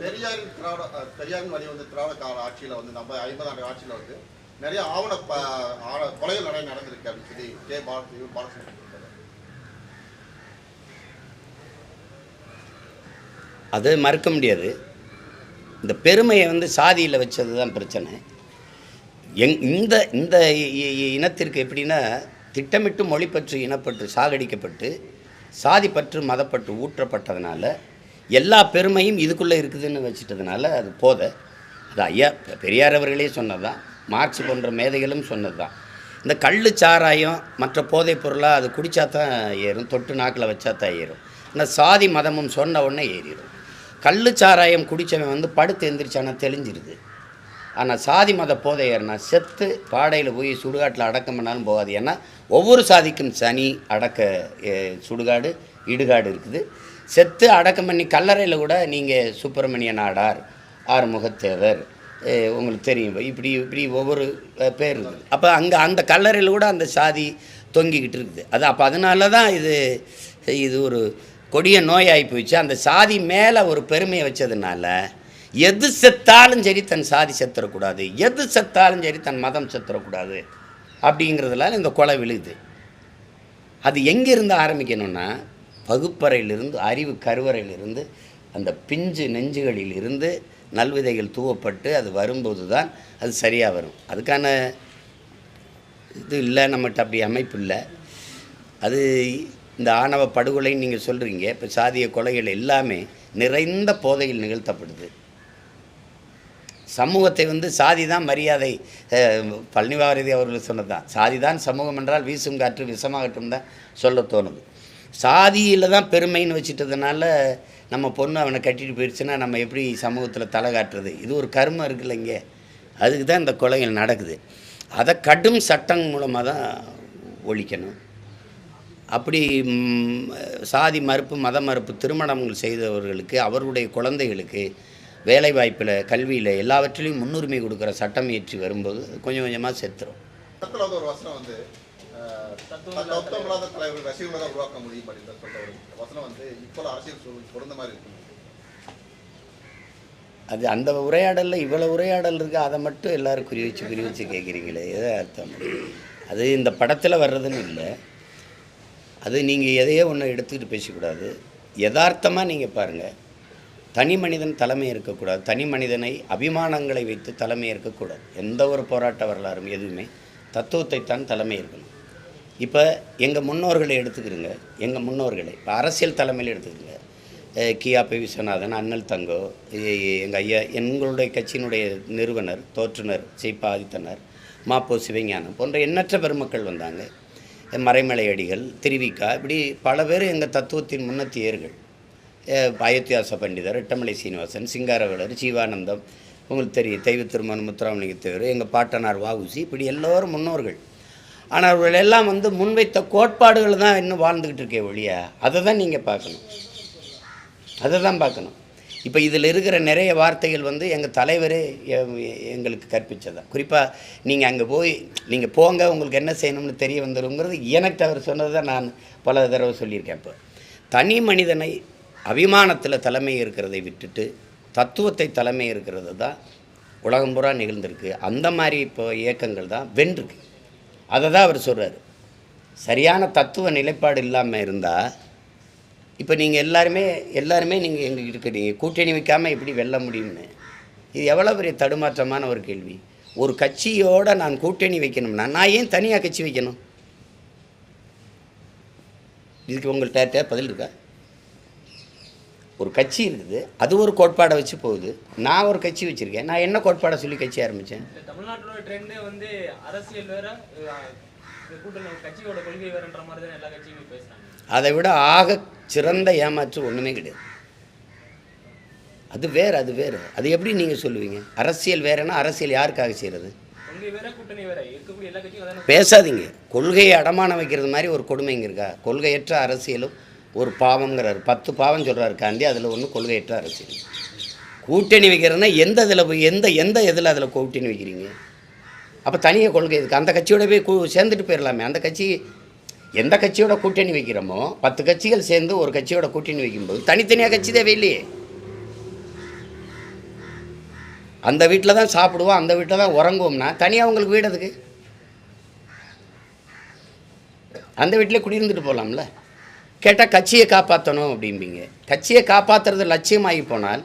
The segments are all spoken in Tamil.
பெரியாரின் திராவிட பெரியாரின் வழி வந்து திராவிட கால ஆட்சியில் வந்து நம்ம ஐம்பது ஆண்டு ஆட்சியில் வந்து நிறைய ஆவண கொலைகள் நிறைய நடந்திருக்கு அப்படின்னு சொல்லி கே பால இவர் பாலசுப்ரமணியம் சொல்றாரு. அது மறுக்க முடியாது இந்த பெருமையை வந்து சாதியில் வச்சது தான் பிரச்சனை எங் இந்த இந்த இனத்திற்கு எப்படின்னா திட்டமிட்டு மொழிப்பற்று இனப்பற்று சாகடிக்கப்பட்டு சாதிப்பற்று மதப்பற்று ஊற்றப்பட்டதுனால எல்லா பெருமையும் இதுக்குள்ளே இருக்குதுன்னு வச்சுட்டதுனால அது போத. அது ஐயா பெரியார் அவர்களே சொன்னதுதான். மார்க்ஸ் போன்ற மேதைகளும் சொன்னது தான் இந்த கல் சாராயம் மற்ற போதைப் பொருளாக அது குடித்தா தான் ஏறும் தொட்டு நாக்கில் வச்சா தான் ஏறும். இந்த சாதி மதமும் சொன்ன உடனே ஏறிடும். கல் சாராயம் குடித்தவன் வந்து படுத்து எந்திரிச்சானா தெளிஞ்சிருது. ஆனால் சாதி மத போதை ஏறினா செத்து பாடையில் போய் சுடுகாட்டில் அடக்கம் பண்ணாலும் போகாது. ஏன்னா ஒவ்வொரு சாதிக்கும் சனி அடக்க சுடுகாடு இடுகாடு இருக்குது. செத்து அடக்கம் பண்ணி கல்லறையில் கூட நீங்கள் சுப்பிரமணிய நாடார் ஆறுமுகத்தேவர். உங்களுக்கு தெரியும். இப்படி இப்படி ஒவ்வொரு பேர் இருக்குது. அப்போ அங்கே அந்த கல்லறையில் கூட அந்த சாதி தொங்கிக்கிட்டு இருக்குது. அது அப்போ அதனால தான் இது இது ஒரு கொடிய நோயாகி போயிடுச்சு. அந்த சாதி மேலே ஒரு பெருமையை வச்சதுனால எது செத்தாலும் சரி தன் சாதி செத்துறக்கூடாது. எது செத்தாலும் சரி தன் மதம் செத்துறக்கூடாது. அப்படிங்கிறதுனால இந்த கொலை விழுது. அது எங்கேருந்து ஆரம்பிக்கணும்னா வகுப்பறையிலிருந்து அறிவு கருவறையிலிருந்து அந்த பிஞ்சு நெஞ்சுகளில் இருந்து நல்விதைகள் தூவப்பட்டு அது வரும்போது தான் அது சரியாக வரும். அதுக்கான இது இல்லை நம்மகிட்ட அப்படி அமைப்பு இல்லை. அது இந்த ஆணவ படுகொலைன்னு நீங்கள் சொல்கிறீங்க இப்போ சாதிய கொலைகள் எல்லாமே நிறைந்த போதையில் நிகழ்த்தப்படுது. சமூகத்தை வந்து சாதி தான் மரியாதை பழனிவாரதி அவர்கள் சொன்னது தான் சாதி தான் சமூகம் என்றால் வீசும் காற்று விஷமாகட்டும் தான் சொல்ல தோணுது. சாதியில் தான் பெருமைன்னு வச்சுட்டதுனால நம்ம பொண்ணு அவனை கட்டிட்டு போயிடுச்சுன்னா நம்ம எப்படி சமூகத்தில் தலை காட்டுறது? இது ஒரு கர்மம் இருக்குல்ல இங்கே. அதுக்கு தான் இந்த கொலைகள் நடக்குது. அதை கடும் சட்டம் மூலமாக தான் ஒழிக்கணும். அப்படி சாதி மறுப்பு மத மறுப்பு திருமணங்கள் செய்தவர்களுக்கு அவருடைய குழந்தைகளுக்கு வேலைவாய்ப்பில் கல்வியில் எல்லாவற்றிலையும் முன்னுரிமை கொடுக்குற சட்டம் இயற்றி வரும்போது கொஞ்சம் கொஞ்சமாக செத்துரும். ஒரு வசனம் வந்து தத்துவமில்லாத தலைவர்கள் ரசிகர்களை தான் உருவாக்க முடியும் அப்படின்னு சொல்ற ஒரு வசனம் வந்து இப்போ அரசியல் சூழல் பொருந்த மாதிரி இருக்கு. அது அந்த உரையாடலில் இவ்வளோ உரையாடல் இருக்கு அதை மட்டும் எல்லோரும் குறி வச்சு குறி வச்சு கேட்குறீங்களே எதை அர்த்தம். அது இந்த படத்தில் வர்றதுன்னு இல்லை. அது நீங்கள் எதையோ ஒன்று எடுத்துக்கிட்டு பேசக்கூடாது. யதார்த்தமாக நீங்கள் பாருங்கள் தனி மனிதன் தலைமை இருக்கக்கூடாது தனி மனிதனை அபிமானங்களை வைத்து தலைமை இருக்கக்கூடாது எந்த ஒரு போராட்ட வரலாறும் எதுவுமே தத்துவத்தைத்தான் தலைமை இருக்கணும் இப்போ எங்கள் முன்னோர்களை எடுத்துக்கிறோங்க. எங்கள் முன்னோர்களை. இப்போ அரசியல் தலைமையில் எடுத்துக்கிறோங்க. கியா பி விஸ்வநாதன் அண்ணல் தங்கோ எங்கள் ஐயா எங்களுடைய கட்சியினுடைய நிறுவனர் தோற்றுனர் சீப்பா ஆதித்தனர் மாப்போ சிவஞானம் போன்ற எண்ணற்ற பெருமக்கள் வந்தாங்க. மறைமலை அடிகள் திருவிக்கா இப்படி பல பேர் எங்கள் தத்துவத்தின் முன்னத்தியர்கள். அயோத்தியாச பண்டிதர் எட்டமலை சீனிவாசன் சிங்காரவேலர் ஜீவானந்தம் உங்களுக்கு தெரியும் தெய்வ திருமணம் முத்துராமலிங்க தேவர் எங்கள் பாட்டனார் வாவுசி இப்படி எல்லோரும் முன்னோர்கள். ஆனால் அவர்கள் எல்லாம் வந்து முன்வைத்த கோட்பாடுகள் தான் இன்னும் வாழ்ந்துக்கிட்டு இருக்கே ஒழிய அதை தான் நீங்கள் பார்க்கணும். அதை தான் பார்க்கணும். இப்போ இதில் இருக்கிற நிறைய வார்த்தைகள் வந்து எங்கள் தலைவரே எங்களுக்கு கற்பித்ததான் குறிப்பாக நீங்கள் அங்கே போய் நீங்கள் போங்க உங்களுக்கு என்ன செய்யணும்னு தெரிய வந்துருங்கிறது எனக்கு அவர் சொன்னது தான் நான் பல தடவை சொல்லியிருக்கேன் இப்போ. தனி மனிதனை அபிமானத்தில் தலைமை இருக்கிறதை விட்டுட்டு தத்துவத்தை தலைமை இருக்கிறது தான் உலகம் பூரா நிகழ்ந்திருக்கு. அந்த மாதிரி இப்போ இயக்கங்கள் தான் வென்றிருக்கு. அதை தான் அவர் சொல்கிறார் சரியான தத்துவ நிலைப்பாடு இல்லாமல் இருந்தால் இப்போ நீங்கள் எல்லாருமே எல்லாருமே நீங்கள் எங்கள் இருக்கிறீங்க கூட்டணி வைக்காமல் எப்படி வெல்ல முடியும்னு? இது எவ்வளோ பெரிய தடுமாற்றமான ஒரு கேள்வி. ஒரு கட்சியோடு நான் கூட்டணி வைக்கணும்னா நான் ஏன் தனியாக கட்சி வைக்கணும்? இதுக்கு உங்கள்கிட்ட பதில் இருக்கா? ஒரு கட்சி இருக்குது. அது ஒரு கோட்பாடை வச்சு போகுது. நான் ஒரு கட்சி வச்சுருக்கேன். நான் என்ன கோட்பாடை சொல்லி கட்சி ஆரம்பித்தேன் தமிழ்நாட்டோட ட்ரெண்டே வந்து அரசியல் வேற கட்சியோட கொள்கை வேறன்ற மாதிரி தான் எல்லா கட்சியுமே பேசுறாங்க. அதை விட ஆக சிறந்த ஏமாற்று ஒன்றுமே கிடையாது. அது வேறு அது வேறு. அது எப்படி நீங்கள் சொல்லுவீங்க? அரசியல் வேறுனா அரசியல் யாருக்காக செய்கிறது பேசாதீங்க. கொள்கையை அடமானம் வைக்கிறது மாதிரி ஒரு கொடுமை இங்கே இருக்கா? கொள்கையற்ற அரசியலும் ஒரு பாவங்கிறார் பத்து பாவம் சொல்கிறார் காந்தி அதில் ஒன்று கொள்கையற்ற அரசியல். கூட்டணி வைக்கிறதுனா எந்த இதில் போய் எந்த எந்த இதில் அதில் கூட்டணி வைக்கிறீங்க? அப்போ தனியாக கொள்கை இதுக்கு அந்த கட்சியோட போய் கூ சேர்ந்துட்டு போயிடலாமே அந்த கட்சி எந்த கட்சியோட கூட்டணி வைக்கிறோமோ பத்து கட்சிகள் சேர்ந்து ஒரு கட்சியோட கூட்டணி வைக்கும்போது தனித்தனியாக கட்சி தேவையில்லையே. அந்த வீட்டில் தான் சாப்பிடுவோம் அந்த வீட்டில் தான் உறங்குவோம்னா தனியாக உங்களுக்கு வீடு அதுக்கு அந்த வீட்டிலே குடியிருந்துட்டு போகலாம்ல கேட்டால் கட்சியை காப்பாற்றணும் அப்படிம்பீங்க. கட்சியை காப்பாற்றுறது லட்சியமாகி போனால்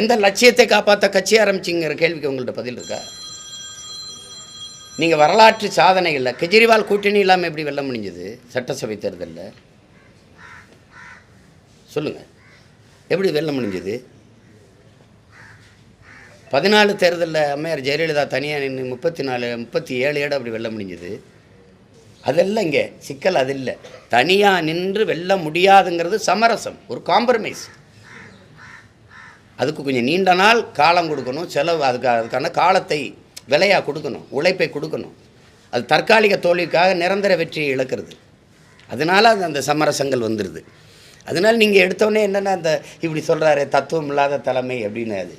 எந்த லட்சியத்தை காப்பாற்ற கட்சி ஆரம்பிச்சிங்கிற கேள்விக்கு உங்கள்கிட்ட பதில் இருக்கா? நீங்கள் வரலாற்று சாதனைகளில் கெஜ்ரிவால் கூட்டணி இல்லாமல் எப்படி வெல்ல முடிஞ்சது? சட்டசபை தேர்தலில்? சொல்லுங்கள் எப்படி வெல்ல முடிஞ்சது? பதினாலு தேர்தலில் அம்மையார் ஜெயலலிதா தனியாக நின்று முப்பத்தி நாலு முப்பத்தி ஏழு இடம் அப்படி வெல்ல முடிஞ்சது? அதெல்லாம் இங்கே சிக்கல் அது இல்லை தனியாக நின்று வெல்ல முடியாதுங்கிறது சமரசம் ஒரு காம்ப்ரமைஸ் அதுக்கு கொஞ்சம் நீண்ட நாள் காலம் கொடுக்கணும் செலவு அதுக்கு அதுக்கான காலத்தை விலையாக கொடுக்கணும் உழைப்பை கொடுக்கணும். அது தற்காலிக தோல்விக்காக நிரந்தர வெற்றியை இழக்கிறது. அதனால அது அந்த சமரசங்கள் வந்துடுது அதனால் நீங்கள் எடுத்தோடனே என்னென்ன அந்த இப்படி சொல்கிறாரு தத்துவம் இல்லாத தலைமை அப்படின்னு அது.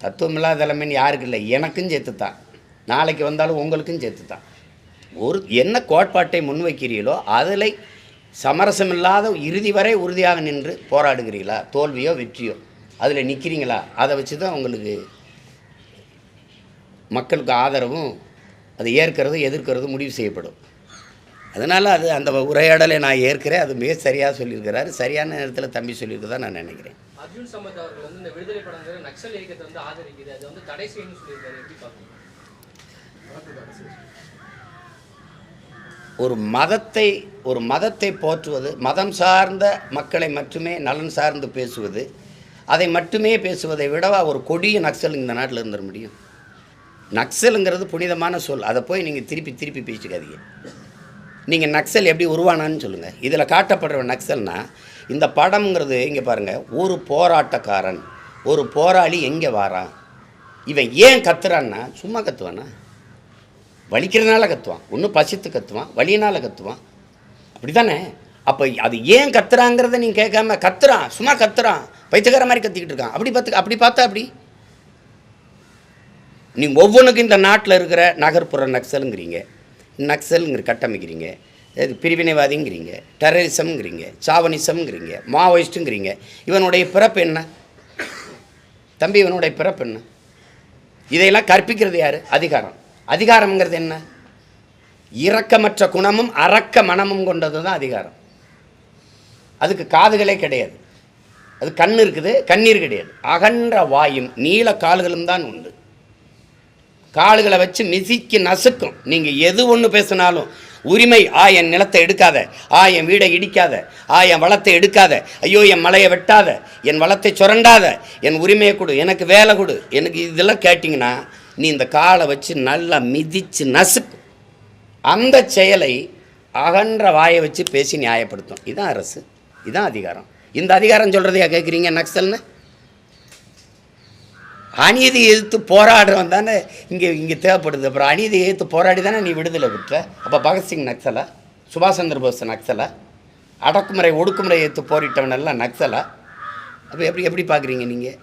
தத்துவம் இல்லாத தலைமைன்னு யாருக்கு இல்லை எனக்கும் சேர்த்து தான் நாளைக்கு வந்தாலும் உங்களுக்கும் சேர்த்து தான் ஒரு என்ன கோட்பாட்டை முன்வைக்கிறீர்களோ அதில் சமரசமில்லாத இறுதி வரை உறுதியாக நின்று போராடுகிறீங்களா தோல்வியோ வெற்றியோ? அதில் நிற்கிறீங்களா அதை வச்சு தான் உங்களுக்கு மக்களுக்கு ஆதரவும் அதை ஏற்கிறது எதிர்க்கிறது முடிவு செய்யப்படும். அதனால் அது அந்த உரையாடலை நான் ஏற்கிறேன். அது மிக சரியாக சொல்லியிருக்கிறாரு. சரியான நேரத்தில் தம்பி சொல்லியிருக்கதா நான் நினைக்கிறேன். அர்ஜுன் சம்பத் அவர்கள் வந்து இந்த விடுதலை படங்கள் நக்சல் இயக்கத்தை வந்து ஆதரிக்கிறது. அது வந்து தடை செய்யணும்னு சொல்லியிருக்காரு. எப்படி பார்க்கணும்? ஒரு மதத்தை ஒரு மதத்தை போற்றுவது மதம் சார்ந்த மக்களை மட்டுமே நலன் சார்ந்து பேசுவது அதை மட்டுமே பேசுவதை விடவா ஒரு கொடிய நக்சல் இந்த நாட்டில் இருந்துட முடியும்? நக்சலுங்கிறது புனிதமான சொல். அதை போய் நீங்கள் திருப்பி திருப்பி பேசிக்காதீங்க. நீங்கள் நக்சல் எப்படி உருவானான்னு சொல்லுங்கள் இதில் காட்டப்படுற நக்சல்னால் இந்த படம்ங்கிறது இங்கே பாருங்கள் ஒரு போராட்டக்காரன் ஒரு போராளி எங்கே வாரான்? இவன் ஏன் கத்துறான்னா சும்மா கத்துவானா? வலிக்கிறதுனால கத்துவான். ஒன்றும் பசித்து கத்துவான். வலியினால் கத்துவான். அப்படி தானே அப்போ அது ஏன் கத்துறாங்கிறத நீங்கள் கேட்காம கத்துறான். சும்மா கத்துறான். பைத்தியக்கார மாதிரி கத்திக்கிட்டு இருக்கான். அப்படி பார்த்து அப்படி பார்த்தா அப்படி? நீங்கள் ஒவ்வொன்றுக்கும் இந்த நாட்டில் இருக்கிற நகர்ப்புற நக்சலுங்கிறீங்க. நக்சலுங்கிற கட்டமைக்கிறீங்க. இது பிரிவினைவாதிங்கிறீங்க. டெரரிசம்ங்கிறீங்க சாவனிசம்ங்கிறீங்க. மாவோயிஸ்ட்டுங்கிறீங்க இவனுடைய பிறப்பு என்ன? தம்பி இவனுடைய பிறப்பு என்ன? இதையெல்லாம் கற்பிக்கிறது யார்? அதிகாரம். அதிகாரம்ங்கிறது என்ன? இரக்கமற்ற குணமும் அரக்க மனமும் கொண்டது தான் அதிகாரம். அதுக்கு காதுகளே கிடையாது. அது கண் இருக்குது கண்ணீர் கிடையாது. அகன்ற வாயும் நீல கால்களும் தான் உண்டு. கால்களை வச்சு மிதிக்கு நசுக்கும். நீங்கள் எது ஒன்று பேசினாலும் உரிமை ஆ என் நிலத்தை எடுக்காத. ஆ என் வீடை இடிக்காத. ஆ என் வளத்தை எடுக்காத. ஐயோ என் மலையை வெட்டாத. என் வளத்தை சுரண்டாத. என் உரிமையை கொடு. எனக்கு வேலை கொடு. எனக்கு இதெல்லாம் கேட்டிங்கன்னா நீ இந்த காலை வச்சு நல்லா மிதித்து நசுக்கு. அந்த செயலை அகன்ற வாயை வச்சு பேசி நியாயப்படுத்தும். இதுதான் அரசு. இதுதான் அதிகாரம். இந்த அதிகாரம் சொல்கிறதையா கேட்குறீங்க நக்சல்னு? அநீதி எதிர்த்து போராடுறவன் தானே இங்கே இங்கே தேவைப்படுது. அப்புறம் அநீதி எதிர்த்து போராடி தானே நீ விடுதலை விட்டுற அப்போ பகத்சிங் நக்சலா? சுபாஷ் சந்திர போஸ் நக்சலா? அடக்குமுறை ஒடுக்குமுறை எதிர்த்து போரிட்டவன் எல்லாம் நக்சலா? அப்போ எப்படி எப்படி பார்க்குறீங்க நீங்கள்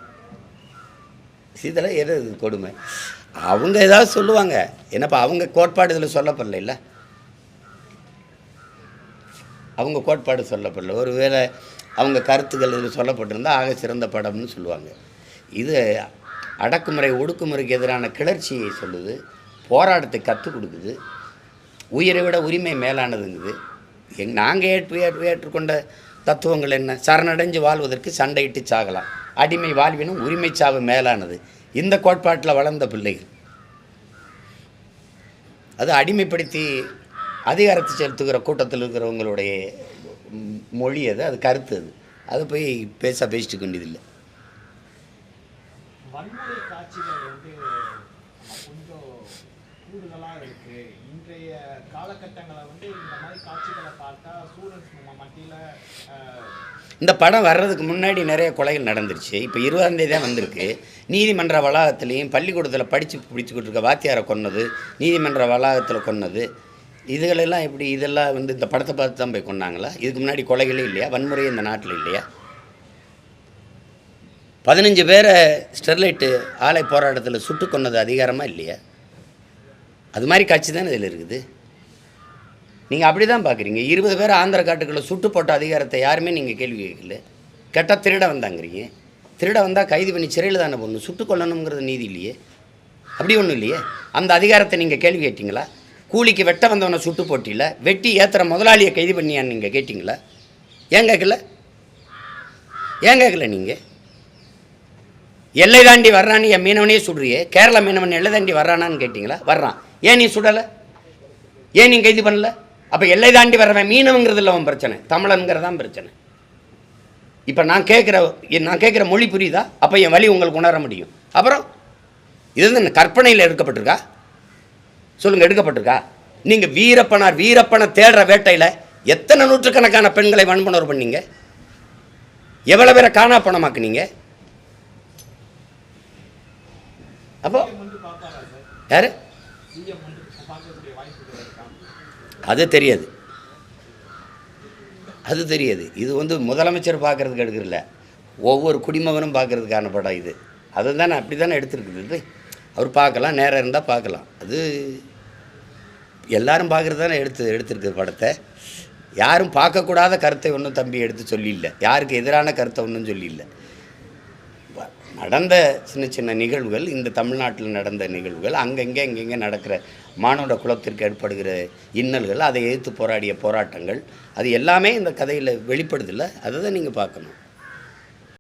இதெல்லாம் எது கொடுமை? அவங்க ஏதாவது சொல்லுவாங்க. என்னப்பா அவங்க கோட்பாடு இதில் சொல்லப்படல இல்லை? அவங்க கோட்பாடு சொல்லப்படல. ஒருவேளை அவங்க கருத்துக்கள் இதில் சொல்லப்பட்டிருந்தால் ஆக சிறந்த படம்னு சொல்லுவாங்க. இது அடக்குமுறை ஒடுக்குமுறைக்கு எதிரான கிளர்ச்சியை சொல்லுது. போராட்டத்தை கற்றுக் கொடுக்குது. உயிரை விட உரிமை மேலானதுங்குது. எங் நாங்கள் ஏற்று ஏற்று ஏற்றுக்கொண்ட தத்துவங்கள் என்ன? சரணடைஞ்சு வாழ்வதற்கு சண்டையிட்டு சாகலாம். அடிமை வாழ்வினும் உரிமை சாவு மேலானது. இந்த கோட்பாட்டில் வளர்ந்த பிள்ளைகள். அது அடிமைப்படுத்தி அதிகாரத்தை செலுத்துகிற கூட்டத்தில் இருக்கிறவங்களுடைய மொழி அது அது கருத்து அது. அது போய் பேச பேசிட்டு வேண்டியதில்லை வன்முறை காட்சிகள் வந்து கொஞ்சம் தான் இருக்கு. இன்றைய காலகட்டங்களை வந்து இந்த மாதிரி காட்சிகளை பார்த்தா ஸ்டூடெண்ட்ஸ் மத்தியில் இந்த படம் வர்றதுக்கு முன்னாடி நிறைய கொலைகள் நடந்துருச்சு. இப்போ இருபதாந்தேதி தான் வந்திருக்கு. நீதிமன்ற வளாகத்துலேயும் பள்ளிக்கூடத்தில் படித்து பிடிச்சிக்கிட்டு இருக்க வாத்தியாரை கொன்னது நீதிமன்ற வளாகத்தில் கொன்னது. இதுகளெல்லாம் எப்படி இதெல்லாம் வந்து இந்த படத்தை பார்த்து தான் போய் கொண்டாங்களா இதுக்கு முன்னாடி கொலைகளே இல்லையா? வன்முறையே இந்த நாட்டில் இல்லையா? பதினஞ்சு பேரை ஸ்டெர்லைட்டு ஆலை போராட்டத்தில் சுட்டு கொன்னது அதிகாரமாக இல்லையா? அது மாதிரி காட்சி தானே இதில் இருக்குது? நீங்கள் அப்படி தான் பார்க்குறீங்க. இருபது பேர் ஆந்திர காட்டுக்குள்ளே சுட்டு போட்ட அதிகாரத்தை யாருமே நீங்கள் கேள்வி கேட்கல. கெட்ட திருட வந்தாங்கிறீங்க. திருட வந்தால் கைது பண்ணி சிறையில் தானே போடணும். சுட்டு கொள்ளணுங்கிறது நீதி இல்லையே. அப்படி ஒன்றும் இல்லையே. அந்த அதிகாரத்தை நீங்கள் கேள்வி கேட்டிங்களா? கூலிக்கு வெட்ட வந்தவனை சுட்டு போட்டியில் வெட்டி ஏற்றுற முதலாளியை கைது பண்ணியான்னு நீங்கள் கேட்டிங்களா? ஏன் கேட்கல? ஏன் கேட்கல நீங்கள் எல்லை தாண்டி வர்றான்னு என் மீனவனே சுடுறியே கேரள மீனவன் எல்லை தாண்டி வர்றானான்னு கேட்டிங்களா? வர்றான். ஏன் நீ சுடலை? ஏன் நீ கைது பண்ணல? அப்போ எல்லை தாண்டி வர்றவன் மீனவங்கிறது இல்லை அவன் பிரச்சனை தமிழனுங்கிறதான் பிரச்சனை. இப்போ நான் கேட்குற நான் கேட்குற மொழி புரியுதா? அப்போ என் வழி உங்களுக்கு உணர முடியும். அப்புறம் இது வந்து கற்பனையில் எடுக்கப்பட்டிருக்கா? சொல்லுங்கள் எடுக்கப்பட்டிருக்கா? நீங்கள் வீரப்பனார் வீரப்பனை தேடுற வேட்டையில் எத்தனை நூற்றுக்கணக்கான பெண்களை வன்புணர்வு பண்ணீங்க? எவ்வளோ பேரை காணா பணமாக்குனீங்க? அப்போ யாரு? அது தெரியாது. அது தெரியாது. இது வந்து முதலமைச்சர் பார்க்கறதுக்கு எடுக்கிறல ஒவ்வொரு குடிமகனும் பார்க்கறதுக்கான படம் இது. அதை தானே அப்படி தானே எடுத்துருக்குது அவர் பார்க்கலாம் நேரம் இருந்தால் பார்க்கலாம். அது எல்லாரும் பார்க்குறது தானே எடுத்து எடுத்துருக்குது படத்தை. யாரும் பார்க்கக்கூடாத கருத்தை ஒன்றும் தம்பி எடுத்து சொல்லியில்லை யாருக்கு எதிரான கருத்தை ஒன்றும் சொல்லியில்லை நடந்த சின்ன சின்ன நிகழ்வுகள் இந்த தமிழ்நாட்டில் நடந்த நிகழ்வுகள் அங்கங்கே இங்கங்கே நடக்கிற மானுட குலத்திற்கு ஏற்படுகிற இன்னல்கள் அதை எதிர்த்து போராடிய போராட்டங்கள் அது எல்லாமே இந்த கதையில் வெளிப்படுதில்லை. அதை தான் நீங்கள் பார்க்கணும்.